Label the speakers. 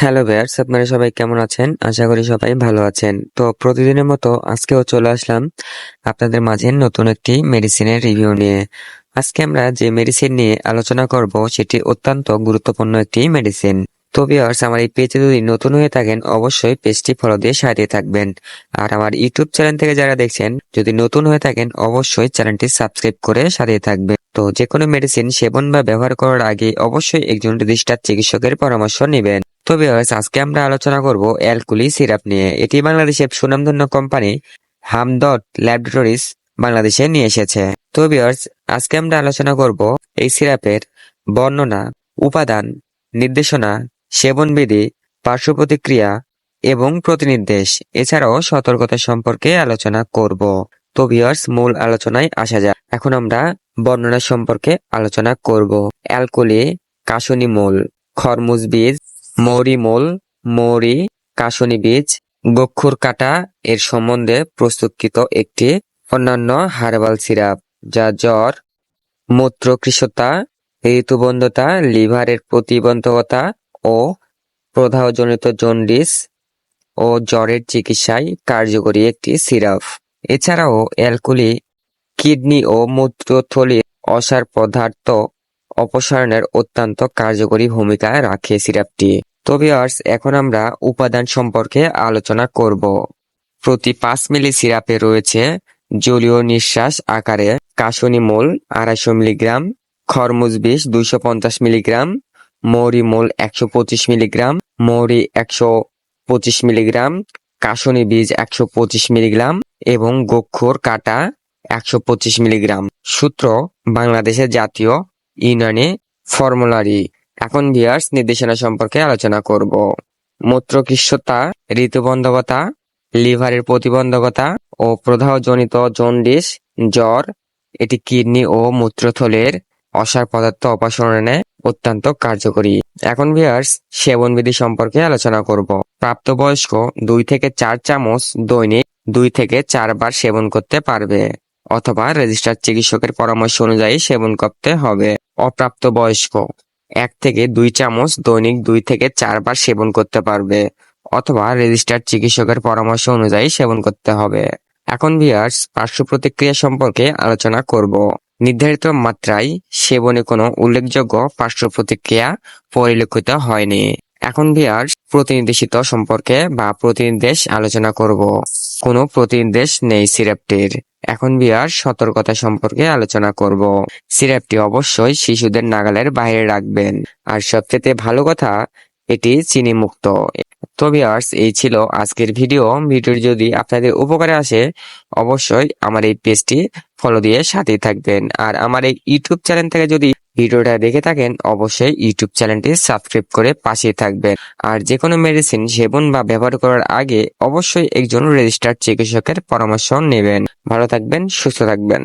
Speaker 1: Hello viewers, আপনারা সবাই কেমন আছেন? আশা করি সবাই ভালো আছেন। তো প্রতিদিনের মতো আজকেও চলে আসলাম আপনাদের মাঝে নতুন একটি মেডিসিনের রিভিউ নিয়ে। আজকে আমরা যে মেডিসিন নিয়ে আলোচনা করব, সেটি অত্যন্ত গুরুত্বপূর্ণ একটি মেডিসিন তো ভিউয়ার্স, আমার এই পেজে যদি নতুন হয়ে থাকেন, অবশ্যই পেজটি ফলো দিয়ে সাথে থাকবেন। আর আমার ইউটিউব চ্যানেল থেকে যারা দেখছেন, যদি নতুন হয়ে থাকেন, অবশ্যই চ্যানেলটি সাবস্ক্রাইব করে সাথে থাকবেন। তো যে কোনো মেডিসিন সেবন বা ব্যবহার করার আগে অবশ্যই একজন রেজিস্টার্ড চিকিৎসকের পরামর্শ নেবেন। তো ভিউয়ার্স আজকে আমরা আলোচনা করব অ্যালকুলি সিরাপ নিয়ে। এটি বাংলাদেশের সুনামধন্য কোম্পানি হামদট ল্যাবরেটরিজ বাংলাদেশে নিয়ে এসেছে। তো আজকে আমরা আলোচনা করব এই সিরাপের বর্ণনা, উপাদান, নির্দেশনা, সেবনবিধি পার্শ্ব প্রতিক্রিয়া এবং প্রতিনির্দেশ। এছাড়াও সতর্কতা সম্পর্কে আলোচনা করব। তো মূল আলোচনায় আসা যাক। এখন আমরা বর্ণনা সম্পর্কে আলোচনা করব। অ্যালকোলি, কাশনি মূল, খরমুজ বীজ মৌরি মূল, মৌরি, কাশনি বীজ, গক্ষুর কাটা এর সম্বন্ধে প্রস্তুতকৃত একটি অন্যান্য হার্বাল সিরাপ, যা জ্বর মূত্রকৃশতা ঋতুবন্ধতা, লিভারের প্রতিবন্ধকতা ও প্রদাহজনিত জন্ডিস ও জ্বরের চিকিৎসায় কার্যকরী একটি সিরাপ। এছাড়াও অ্যালকোলি কিডনি ও মূত্রথলির অসার পদার্থ অপসারণের অত্যন্ত কার্যকরী ভূমিকা রাখে সিরাপটি। তো ভিউয়ার্স এখন আমরা উপাদান সম্পর্কে আলোচনা করব। প্রতি পাঁচ মিলি সিরাপে রয়েছে জলীয় নিঃশ্বাস আকারে কাশনি মূল আড়াইশো মিলিগ্রাম, খরমুজ বিষ দুইশো পঞ্চাশ মিলিগ্রাম, মৌরি মূল একশো পঁচিশ মিলিগ্রাম, মৌরি একশো পঁচিশ মিলিগ্রাম কাশনি বীজ একশো পঁচিশ মিলিগ্রাম এবং গক্ষুর কাটা একশো পঁচিশ মিলিগ্রাম। সূত্র বাংলাদেশের জাতীয় ইউনানি ফর্মুলারি। এখন ভিয়ার্স নির্দেশনা সম্পর্কে আলোচনা করব। মূত্রকৃষ্ণতা ঋতুবন্ধকতা, লিভারের প্রতিবন্ধকতা ও প্রদাহজনিত জন্ডিস, জ্বর, এটি কিডনি ও মূত্রথলের অসার পদার্থ অপসারণে অত্যন্ত কার্যকরী। এখন ভিয়ার্স সেবনবিধি সম্পর্কে আলোচনা করব। প্রাপ্তবয়স্ক দুই থেকে চার চামচ দৈনিক দুই থেকে চারবার সেবন করতে পারবে অথবা রেজিস্টার চিকিৎসকের পরামর্শ অনুযায়ী সেবন করতে হবে। অপ্রাপ্তবয়স্ক। এক থেকে দুই চামচ দৈনিক দুই থেকে চারবার সেবন করতে পারবে, অথবা রেজিস্টার চিকিৎসকের পরামর্শ অনুযায়ী সেবন করতে হবে। এখন ভিয়ার্স পার্শ্ব প্রতিক্রিয়া সম্পর্কে আলোচনা করব। নির্ধারিত মাত্রায় সেবনে কোনো উল্লেখযোগ্য পার্শ্ব প্রতিক্রিয়া পরিলক্ষিত হয়নি। এখন ভিয়ার্স প্রতিনির্দেশিত সম্পর্কে বা প্রতিনির্দেশ আলোচনা করব। কোনো প্রতিনির্দেশ নেই সিরাপটির। এখন বিয়ার সতর্কতা সম্পর্কে আলোচনা করব। সিরাপটি অবশ্যই শিশুদের নাগালের বাইরে রাখবেন। আর সবচেয়ে ভালো কথা, এটি চিনি মুক্ত তো ভিউয়ার্স এই ছিল আজকের ভিডিও ভিডিওটি যদি আপনাদের উপকারে আসে, অবশ্যই আমার এই পেজটি ফলো দিয়ে সাথেই থাকবেন। আর আমার এই ইউটিউব চ্যানেল থেকে যদি ভিডিওটা দেখে থাকেন, অবশ্যই ইউটিউব চ্যানেলটি সাবস্ক্রাইব করে পাশে থাকবেন। আর যে কোনো মেডিসিন সেবন বা ব্যবহার করার আগে অবশ্যই একজন রেজিস্টার্ড চিকিৎসকের পরামর্শ নেবেন। ভালো থাকবেন, সুস্থ থাকবেন।